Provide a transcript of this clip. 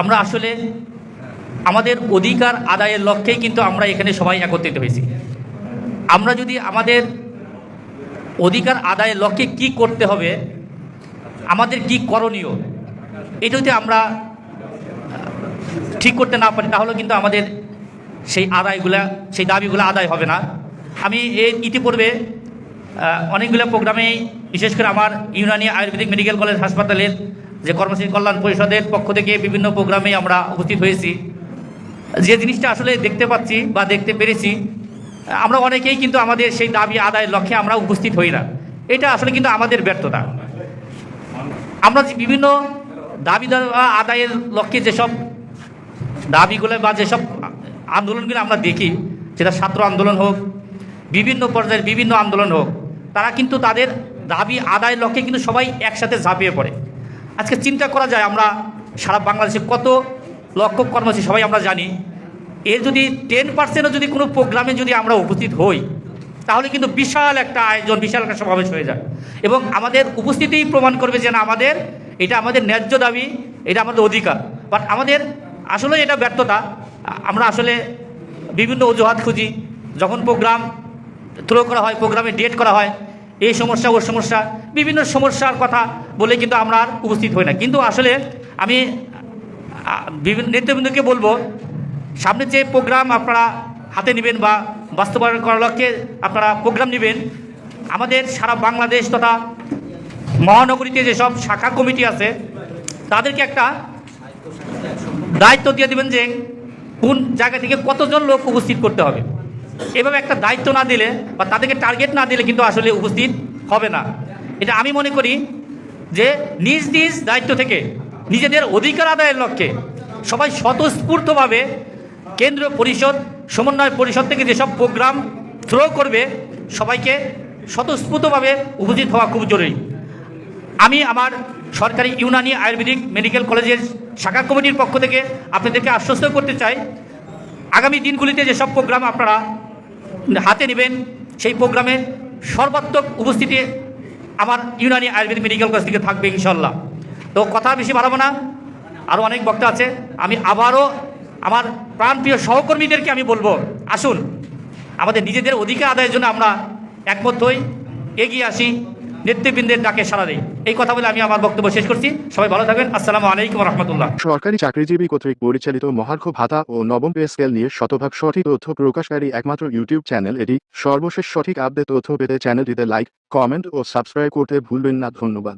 আমরা আসলে আমাদের অধিকার আদায়ের লক্ষ্যেই কিন্তু আমরা এখানে সবাই একত্রিত হয়েছি। আমরা যদি আমাদের অধিকার আদায়ের লক্ষ্যে কি করতে হবে, আমাদের কি করণীয়, এটা যদি আমরা ঠিক করতে না পারি, তাহলে কিন্তু আমাদের সেই আদায়গুলা, সেই দাবিগুলো আদায় হবে না। আমি এর ইতিপূর্বে অনেকগুলো প্রোগ্রামে, বিশেষ করে আমার ইউনানি আয়ুর্বেদিক মেডিকেল কলেজ হাসপাতালের যে কর্মসূচি কল্যাণ পরিষদের পক্ষ থেকে বিভিন্ন প্রোগ্রামে আমরা উপস্থিত হয়েছি। যে জিনিসটা আসলে দেখতে পাচ্ছি বা দেখতে পেরেছি, আমরা অনেকেই কিন্তু আমাদের সেই দাবি আদায়ের লক্ষ্যে আমরা উপস্থিত হই না। এটা আসলে কিন্তু আমাদের ব্যর্থতা। আমরা যে বিভিন্ন দাবি আদায়ের লক্ষ্যে যেসব দাবিগুলো বা যেসব আন্দোলনগুলো আমরা দেখি, সেটা ছাত্র আন্দোলন হোক, বিভিন্ন পর্যায়ের বিভিন্ন আন্দোলন হোক, তারা কিন্তু তাদের দাবি আদায়ের লক্ষ্যে কিন্তু সবাই একসাথে ঝাঁপিয়ে পড়ে। আজকে চিন্তা করা যায় আমরা সারা বাংলাদেশে কত লক্ষ কর্মসূচি সবাই আমরা জানি। এর যদি টেন পার্সেন্টও যদি কোনো প্রোগ্রামে যদি আমরা উপস্থিত হই, তাহলে কিন্তু বিশাল একটা আয়োজন, বিশাল একটা সমাবেশ হয়ে যায়। এবং আমাদের উপস্থিতিই প্রমাণ করবে যে না, আমাদের এটা আমাদের ন্যায্য দাবি, এটা আমাদের অধিকার। বাট আমাদের আসলে এটা ব্যর্থতা। আমরা আসলে বিভিন্ন অজুহাত খুঁজি। যখন প্রোগ্রাম থ্রো করা হয় প্রোগ্রামে ডেট করা হয় এই সমস্যা ওর সমস্যা, বিভিন্ন সমস্যার কথা বলে কিন্তু আমরা আর উপস্থিত হই না। কিন্তু আসলে আমি বিভিন্ন নেতৃবৃন্দকে বলব, সামনে যে প্রোগ্রাম আপনারা হাতে নেবেন বা বাস্তবায়ন করার লক্ষ্যে আপনারা প্রোগ্রাম নেবেন, আমাদের সারা বাংলাদেশ তথা মহানগরীতে যেসব শাখা কমিটি আছে, তাদেরকে একটা দায়িত্ব দিয়ে দেবেন যে কোন জায়গা থেকে কতজন লোক উপস্থিত করতে হবে। এভাবে একটা দায়িত্ব না দিলে বা তাদেরকে টার্গেট না দিলে কিন্তু আসলে উপস্থিত হবে না। এটা আমি মনে করি যে নিজ নিজ দায়িত্ব থেকে নিজেদের অধিকার আদায়ের লক্ষ্যে সবাই স্বতঃস্ফূর্তভাবে কেন্দ্র পরিষদ, সমন্বয় পরিষদ থেকে যেসব প্রোগ্রাম থ্রো করবে, সবাইকে স্বতঃস্ফূর্তভাবে উপস্থিত হওয়া খুব জরুরি। আমি আমার সরকারি ইউনানি আয়ুর্বেদিক মেডিকেল কলেজের শাখা কমিটির পক্ষ থেকে আপনাদেরকে আশ্বস্ত করতে চাই, আগামী দিনগুলিতে যেসব প্রোগ্রাম আপনারা হাতে নেবেন সেই প্রোগ্রামে সর্বাত্মক উপস্থিতি আমার ইউনানি আয়ুর্বেদিক মেডিকেল কলেজ থেকে থাকবে ইনশাল্লাহ তো কথা বেশি বাড়াবো না, আরও অনেক বক্তা আছে। আমি আবারও আমার প্রাণপ্রিয় সহকর্মীদেরকে আমি বলব, আসুন, আমাদের নিজেদের অধিকার আদায়ের জন্য আমরা একমত হই, এগিয়ে আসি। নেতৃবৃন্দের ডাকে সারা দেয় এই কথা বলে আমি আমার বক্তব্য শেষ করছি। সবাই ভালো থাকবেন। আসসালামু আলাইকুম রহমতুল্লাহ। সরকারি চাকরিজীবী কর্তৃক পরিচালিত মহার্ঘ ভাতা ও নবম পে স্কেল নিয়ে শতভাগ সঠিক তথ্য প্রকাশকারী একমাত্র ইউটিউব চ্যানেল এটি। সর্বশেষ সঠিক আপডেট তথ্য পেতে চ্যানেলটিতে লাইক, কমেন্ট ও সাবস্ক্রাইব করতে ভুলবেন না। ধন্যবাদ।